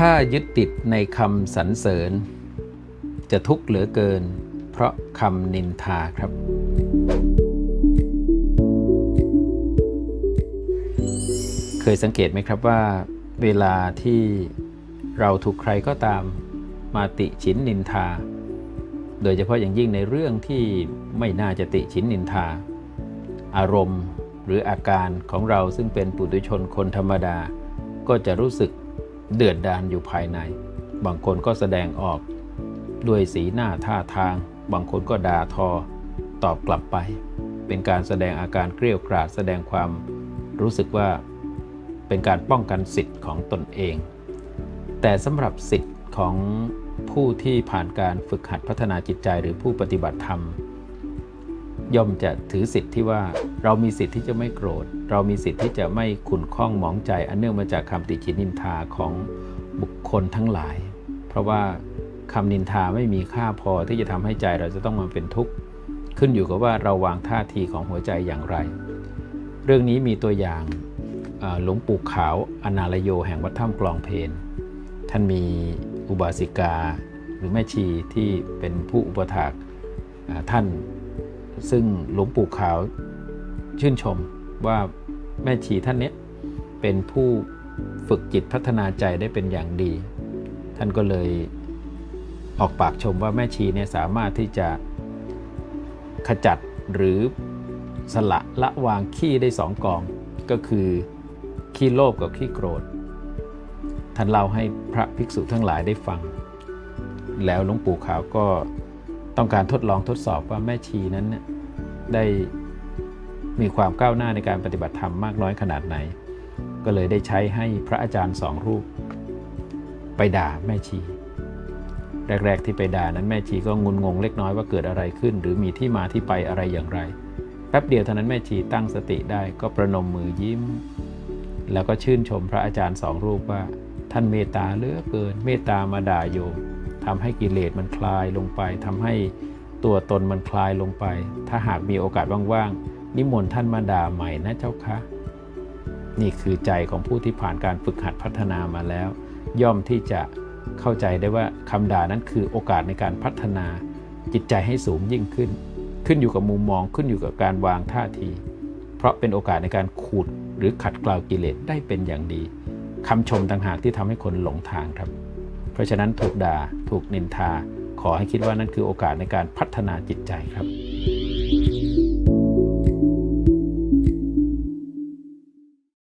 ถ้ายึดติดในคำสรรเสริญ จะทุกข์เหลือเกิน เพราะคำนินทาครับ เคยสังเกตไหมครับว่า เวลาที่เราถูกใครก็ตามมาติฉินนินทา โดยเฉพาะอย่างยิ่งในเรื่องที่ไม่น่าจะติฉินนินทา อารมณ์หรืออาการของเราซึ่งเป็นปุถุชนคนธรรมดา ก็จะรู้สึก เดือดดานอยู่ภายใน บางคนก็แสดงออก ด้วยสีหน้าท่าทาง บางคนก็ด่าทอ ตอบกลับไป เป็นการแสดงอาการเกรี้ยวกราดแสดงความรู้สึกว่าเป็นการป้องกันสิทธิ์ของตนเอง แต่สำหรับสิทธิ์ของผู้ที่ผ่านการฝึกหัดพัฒนาจิตใจหรือผู้ปฏิบัติธรรม ย่อมจะถือสิทธิ์ที่ว่าเรามีสิทธิ์ที่จะไม่โกรธ เรามีสิทธิ์ที่จะไม่ขุนข้องหมองใจ อันเนื่องมาจากคำติชินนินทาของบุคคลทั้งหลาย เพราะว่าคำนินทาไม่มีค่าพอที่จะทำให้ใจเราจะต้องมาเป็นทุกข์ขึ้นอยู่กับว่าเราวางท่าทีของหัวใจอย่างไร เรื่องนี้มีตัวอย่างหลวงปู่ขาวอนาลโยแห่งวัดถ้ำกลองเพนท่านมีอุบาสิกา หรือแม่ชีที่เป็นผู้อุปถากท่าน ซึ่งหลวงปู่ขาวชื่นชมว่าแม่ชีท่านนี้เป็นผู้ฝึกจิตพัฒนาใจได้เป็นอย่างดี ท่านก็เลยออกปากชมว่าแม่ชีเนี่ยสามารถที่จะขจัดหรือสละละวางขี้ได้สองกอง ก็คือขี้โลภกับขี้โกรธ ท่านเล่าให้พระภิกษุทั้งหลายได้ฟัง แล้วหลวงปู่ขาวก็ ต้องการทดลองทดสอบว่าแม่ชีนั้นได้มีความก้าวหน้าในการปฏิบัติธรรมมากน้อยขนาดไหน ก็เลยได้ใช้ให้พระอาจารย์สองรูป ไปด่าแม่ชี แรก ๆ ที่ไปด่านั้นแม่ชีก็งุนงงเล็กน้อยว่าเกิดอะไรขึ้น หรือมีที่มาที่ไปอะไรอย่างไรแป๊บเดียวเท่านั้นแม่ชีตั้งสติได้ก็ประนมมือยิ้ม แล้วก็ชื่นชมพระอาจารย์สองรูปว่า ท่านเมตตาเหลือเกินเมตตามาด่าโยม ทำให้กิเลสมันคลายลงไปทำให้ตัวตนมันคลายลงไป ถ้าหากมีโอกาสว่างๆนิมนต์ท่านมาด่าใหม่นะเจ้าคะนี่คือใจของผู้ที่ผ่านการฝึกหัดพัฒนามาแล้ว ย่อมที่จะเข้าใจได้ว่าคำด่านั้นคือโอกาสในการพัฒนาจิตใจให้สูงยิ่งขึ้น ขึ้นอยู่กับมุมมองขึ้นอยู่กับการวางท่าที เพราะเป็นโอกาสในการขูดหรือขัดเกลากิเลสได้เป็นอย่างดีคำชมต่างหากที่ทำให้คนหลงทางครับ เพราะฉะนั้นถูกด่าถูกนินทา ขอให้คิดว่านั่นคือโอกาสในการพัฒนาจิตใจครับ